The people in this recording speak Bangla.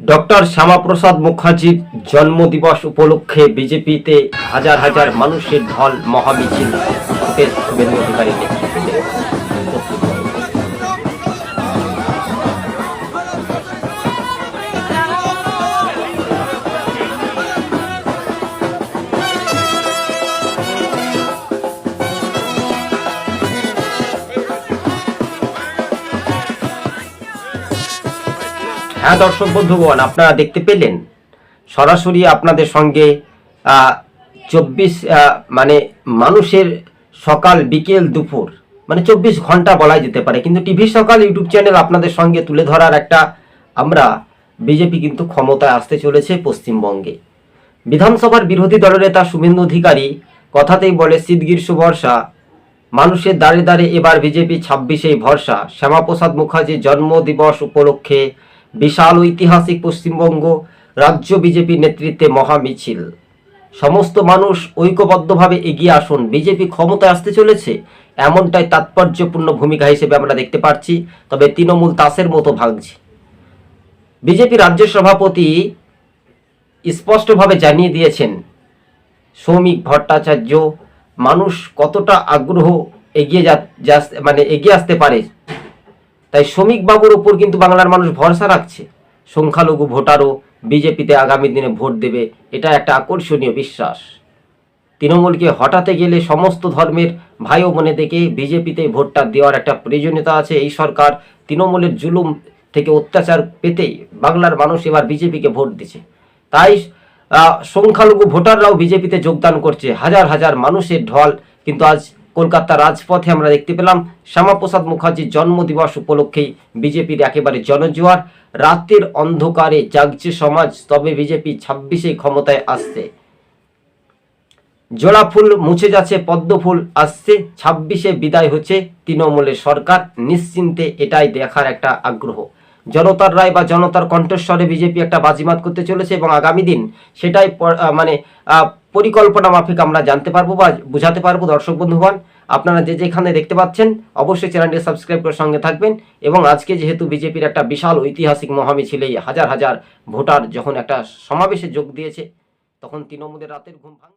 ডক্টর শ্যামাপ্রসাদ মুখার্জির জন্মদিবস উপলক্ষে বিজেপিতে হাজার হাজার মানুষের ঢল মহামিছিল শুভেন্দু অধিকারী হ্যাঁ দর্শক বন্ধুগণ, আপনারা দেখতে পেলেন, সরাসরি আপনাদের সঙ্গে চব্বিশ মানে মানুষের সকাল বিকেল দুপুর মানে চব্বিশ ঘণ্টা বলাই যেতে পারে। কিন্তু টিভি সকাল ইউটিউব চ্যানেল আপনাদের সঙ্গে তুলে ধরার একটা আমরা বিজেপি কিন্তু ক্ষমতায় আসতে চলেছে পশ্চিমবঙ্গে। বিধানসভার বিরোধী দলনেতা শুভেন্দু অধিকারী কথাতেই বলে শীতগীর সুবর্ষা মানুষের দাঁড়ে দাঁড়ে এবার বিজেপি ছাব্বিশেই ভরসা। শ্যামাপ্রসাদ মুখার্জির জন্মদিবস উপলক্ষে বিশাল ঐতিহাসিক পশ্চিমবঙ্গ, রাজ্য বিজেপি নেতৃত্বে মহা মিছিল সমস্ত মানুষ ঐক্যবদ্ধভাবে এগিয়ে আসুন। বিজেপি ক্ষমতায় আসতে চলেছে, এমনটাই তাৎপর্যপূর্ণ ভূমিকা হিসেবে আমরা দেখতে পাচ্ছি, তবে তৃণমূল তাসের মতো ভাঙছে। বিজেপি রাজ্য সভাপতি স্পষ্টভাবে জানিয়ে দিয়েছেন, সৌমিক ভট্টাচার্য, মানুষ কতটা আগ্রহ এগিয়ে যা মানে এগিয়ে আসতে পারে তাই শ্রমিক বাবুর উপর কিন্তু বাংলার মানুষ ভরসা রাখছে। সংখ্যালঘু ভোটারও বিজেপিতে আগামী দিনে ভোট দেবে, এটা একটা আকর্ষণীয় বিশ্বাস। তৃণমূলকে হটাতে গেলে সমস্ত ধর্মের ভাই ও বোনেদেরকে বিজেপিতে ভোটটা দেওয়ার একটা প্রয়োজনীয়তা আছে এই সরকার তৃণমূলের জুলুম থেকে অত্যাচার পেতেই বাংলার মানুষ এবার বিজেপিকে ভোট দিচ্ছে। তাই সংখ্যালঘু ভোটাররাও বিজেপিতে যোগদান করছে। হাজার হাজার মানুষের ঢল কিন্তু আজ কলকাতার রাজপথে আমরা দেখতে পেলাম শ্যামাপ্রসাদ মুখার্জির জন্মদিবস উপলক্ষেই বিজেপির একেবারে জনজোয়ার। রাতের অন্ধকারে জাগছে সমাজ, তবে বিজেপি ছাব্বিশে ক্ষমতায় আসছে। জোড়া ফুল মুছে যাচ্ছে, পদ্ম ফুল আসছে, ছাব্বিশে বিদায় হচ্ছে তৃণমূলের সরকার। নিশ্চিন্তে এটাই দেখার একটা আগ্রহ। জনতার রায় বা জনতার কণ্ঠস্বরে বিজেপি একটা বাজিমাত করতে চলেছে এবং আগামী দিন সেটাই মানে পরিকল্পনা মাফিক আমরা জানতে পারব বা বুঝাতে পারব, দর্শক বন্ধুগণ। আপনারা যে যেখানে দেখতে পাচ্ছেন, অবশ্যই চ্যানেলটি সাবস্ক্রাইব করে সঙ্গে থাকবেন এবং আজকে যেহেতু বিজেপির একটা বিশাল ঐতিহাসিক মহামিছিলেই হাজার হাজার ভোটার যখন একটা সমাবেশে যোগ দিয়েছে, তখন তৃণমূলের রাতের ঘুম ভাঙ